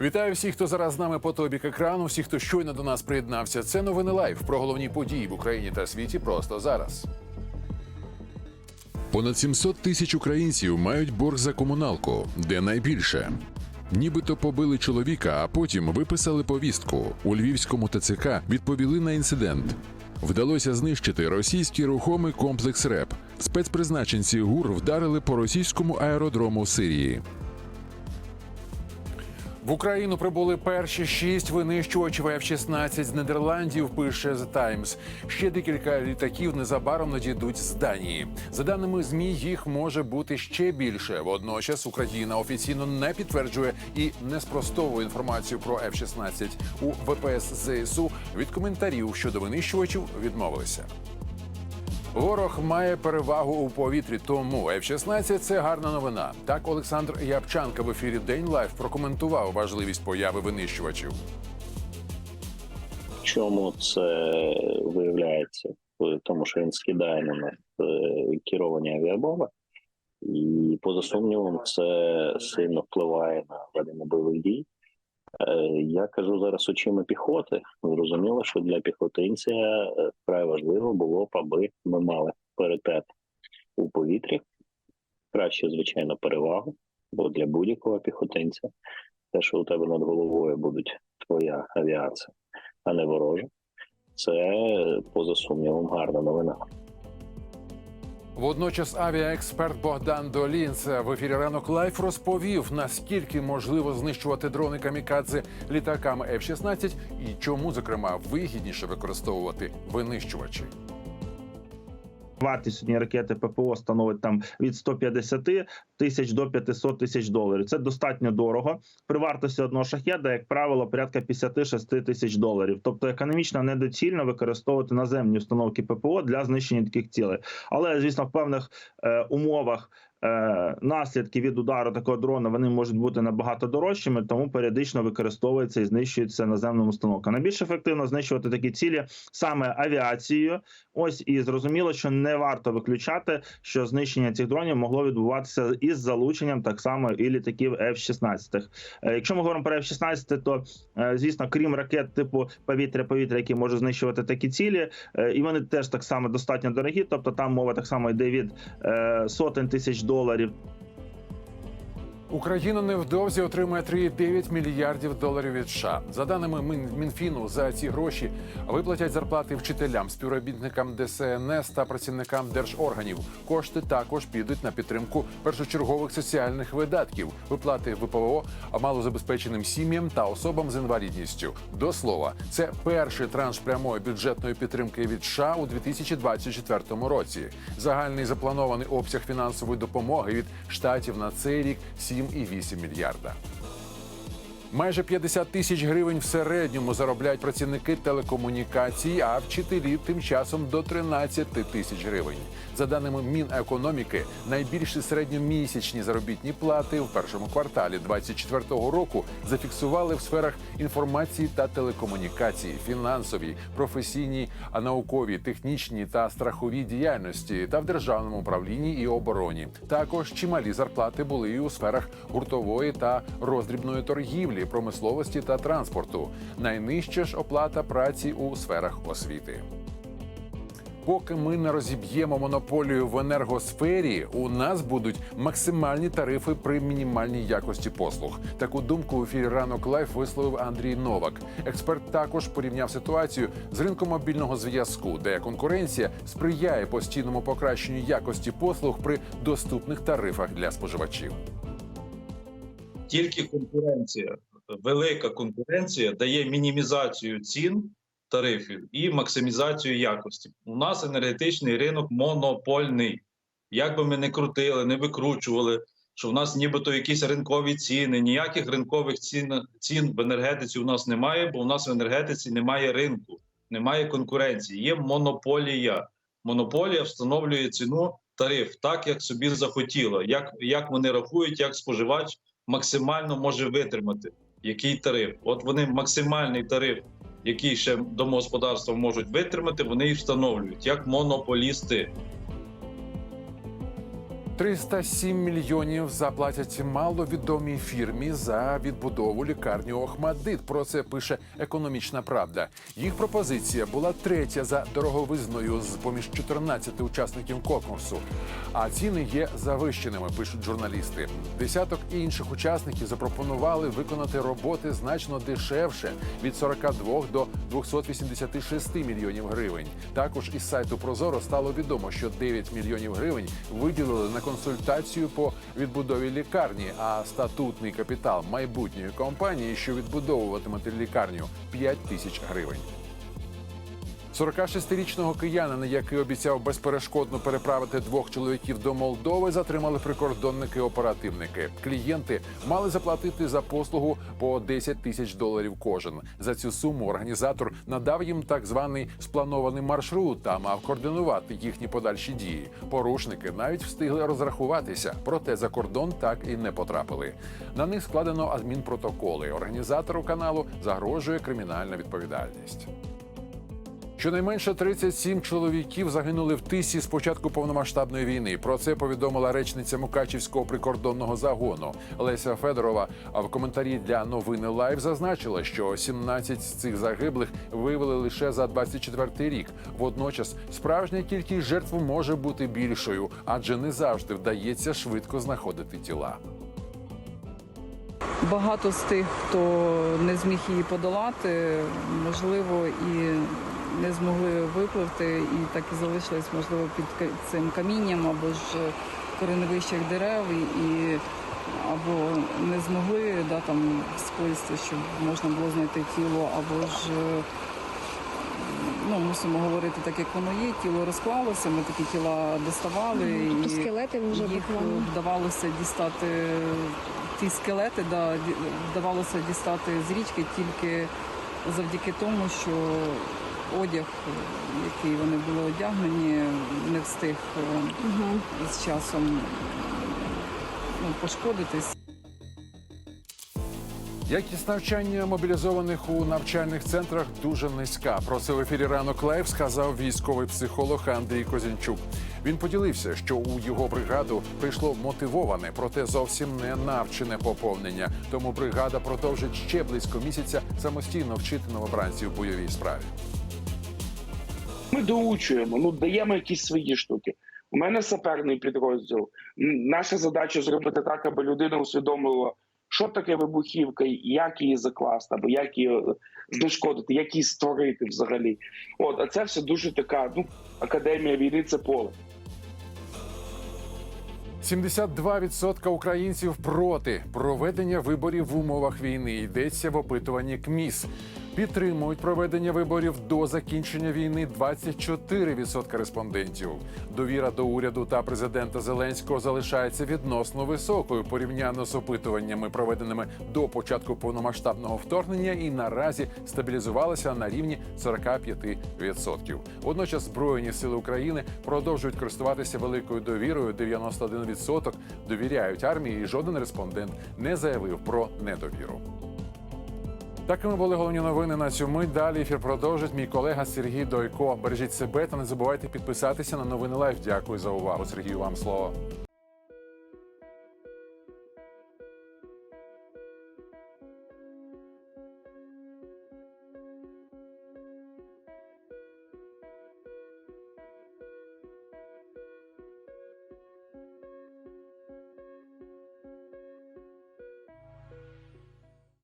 Вітаю всіх, хто зараз з нами по той бік екрану, всіх, хто щойно до нас приєднався. Це новини лайв про головні події в Україні та світі просто зараз. Понад 700 тисяч українців мають борг за комуналку, де найбільше. Нібито побили чоловіка, а потім виписали повістку. У львівському ТЦК відповіли на інцидент. Вдалося знищити російський рухомий комплекс РЕП. Спецпризначенці ГУР вдарили по російському аеродрому Сирії. В Україну прибули перші шість винищувачів F-16 з Нідерландів. Пише The Times. Ще декілька літаків незабаром надійдуть з Данії. За даними змі, їх може бути ще більше. Водночас Україна офіційно не підтверджує і не спростовує інформацію про F-16. У ВПС ЗСУ від коментарів щодо винищувачів відмовилися. Ворог має перевагу у повітрі, тому F-16 – це гарна новина. Так Олександр Япчанка в ефірі День Лайф прокоментував важливість появи винищувачів. чому це виявляється? Тому, що він скидає на нас е, керовані авіабомби, і поза сумнівом, це сильно впливає на ведення бойових дій. Е, Я кажу зараз очима піхоти. Зрозуміло, що для піхотинця е, вкрай важливо було б, аби ми мали паритет у повітрі. Краще, звичайно, перевагу, бо для будь-якого піхотинця те, що у тебе над головою будуть твоя авіація, а не ворожа. Це поза сумнівом гарна новина. Водночас авіаексперт Богдан Долінц в ефірі ранок Лайф розповів, наскільки можливо знищувати дрони камікадзе літаками F-16 і чому, зокрема, вигідніше використовувати винищувачі. Вартість сьогодні ракети ППО становить там від 150 тисяч до 500 тисяч доларів. Це достатньо дорого. При вартості одного шахеда, як правило, порядка 56 тисяч доларів. Тобто економічно недоцільно використовувати наземні установки ППО для знищення таких цілей. Але звісно, в певних е, умовах. Е, Наслідки від удару такого дрона вони можуть бути набагато дорожчими, тому періодично використовується і знищується наземна установка. Найбільш ефективно знищувати такі цілі саме авіацією. Ось і зрозуміло, що не варто виключати, що знищення цих дронів могло відбуватися із залученням так само і літаків F-16. Е, Якщо ми говоримо про F-16, то е, звісно, крім ракет типу повітря-повітря, які можуть знищувати такі цілі, і вони теж так само достатньо дорогі. Тобто там мова так само йде від сотень тисяч доларів Україна невдовзі отримає 3,9 мільярдів доларів від США. За даними Мінфіну, за ці гроші виплатять зарплати вчителям, співробітникам ДСНС та працівникам держорганів. Кошти також підуть на підтримку першочергових соціальних видатків, виплати ВПО малозабезпеченим сім'ям та особам з інвалідністю. До слова, це перший транш прямої бюджетної підтримки від США у 2024 році. Загальний запланований обсяг фінансової допомоги від штатів на цей рік 7,8 мільярда. Майже 50 тисяч гривень в середньому заробляють працівники телекомунікацій, а вчителі тим часом до 13 тисяч гривень. За даними Мінекономіки, найбільші середньомісячні заробітні плати в першому кварталі 2024 року зафіксували в сферах інформації та телекомунікації, фінансовій, а науковій, технічній та страховій діяльності та в державному управлінні і обороні. Також чималі зарплати були і у сферах гуртової та роздрібної торгівлі, промисловості та транспорту. Найнижча ж оплата праці у сферах освіти. Поки ми не розіб'ємо монополію в енергосфері, у нас будуть максимальні тарифи при мінімальній якості послуг. Таку думку в ефірі ранок лайф висловив Андрій Новак. Експерт також порівняв ситуацію з ринком мобільного зв'язку, де конкуренція сприяє постійному покращенню якості послуг при доступних тарифах для споживачів. тільки конкуренція, велика конкуренція дає мінімізацію цін тарифів і максимізацію якості. У нас енергетичний ринок монопольний. Як би ми не крутили, не викручували, що в нас нібито якісь ринкові ціни, ніяких ринкових цін, цін в енергетиці у нас немає, бо у нас в енергетиці немає ринку, немає конкуренції, є монополія. Монополія встановлює ціну тариф так, як собі захотіло. Як, як вони рахують, як споживач максимально може витримати який тариф. От вони максимальний тариф, який ще домогосподарства можуть витримати, вони і встановлюють як монополісти. 307 мільйонів заплатять маловідомій фірмі за відбудову лікарні Охмадит. Про це пише економічна правда. Їх пропозиція була третя за дороговизною з поміж 14 учасників конкурсу. А ціни є завищеними, пишуть журналісти. Десяток інших учасників запропонували виконати роботи значно дешевше від 42 до 286 мільйонів гривень. Також із сайту Прозоро стало відомо, що 9 мільйонів гривень виділили на консультацію по відбудові лікарні. А статутний капітал майбутньої компанії, що відбудовуватиме лікарню, 5 тисяч гривень. 46-річного киянина, який обіцяв безперешкодно переправити двох чоловіків до Молдови, затримали прикордонники-оперативники. Клієнти мали заплатити за послугу по 10 тисяч доларів кожен. За цю суму організатор надав їм так званий спланований маршрут та мав координувати їхні подальші дії. Порушники навіть встигли розрахуватися, проте за кордон так і не потрапили. На них складено адмінпротоколи. Організатору каналу загрожує кримінальна відповідальність. Щонайменше 37 чоловіків загинули в тисі з початку повномасштабної війни. Про це повідомила речниця Мукачівського прикордонного загону Леся Федорова. А в коментарі для новини Лайв зазначила, що 17 з цих загиблих виявили лише за 24 рік. Водночас справжня кількість жертв може бути більшою, адже не завжди вдається швидко знаходити тіла. Багато з тих, хто не зміг її подолати, можливо, і не змогли випливти, і так і залишились, можливо, під цим камінням або ж кореневищах дерев, і, або не змогли да, там сплисти, щоб можна було знайти тіло, або ж е, ну, мусимо говорити так, як воно є. Тіло розклалося, ми такі тіла доставали. Тобто і скелети вже їх буквально. вдавалося дістати ті скелети, да, вдавалося дістати з річки тільки завдяки тому, що одяг, який вони були одягнені, не встиг Угу. з часом ну, пошкодитись. Якість навчання мобілізованих у навчальних центрах дуже низька. Про це в ефірі ранок лайв сказав військовий психолог Андрій Козінчук. Він поділився, що у його бригаду прийшло мотивоване, проте зовсім не навчене поповнення. Тому бригада продовжить ще близько місяця самостійно вчити новобранців бойовій справі. Ми доучуємо, ну даємо якісь свої штуки. У мене саперний підрозділ. Наша задача зробити так, аби людина усвідомила, що таке вибухівка, як її закласти, або як її е, знешкодити, як її створити взагалі. От, а це все дуже така. Ну, академія війни це поле. 72% українців проти проведення виборів в умовах війни. Йдеться в опитуванні КМІС. Підтримують проведення виборів до закінчення війни 24% респондентів. Довіра до уряду та президента Зеленського залишається відносно високою порівняно з опитуваннями, проведеними до початку повномасштабного вторгнення, і наразі стабілізувалася на рівні 45%. Водночас Збройні сили України продовжують користуватися великою довірою. 91% довіряють армії, і жоден респондент не заявив про недовіру. Такими були головні новини на цю мить. Далі ефір продовжить мій колега Сергій Дойко. Бережіть себе та не забувайте підписатися на новини Лайф. Дякую за увагу. Сергію, вам слово.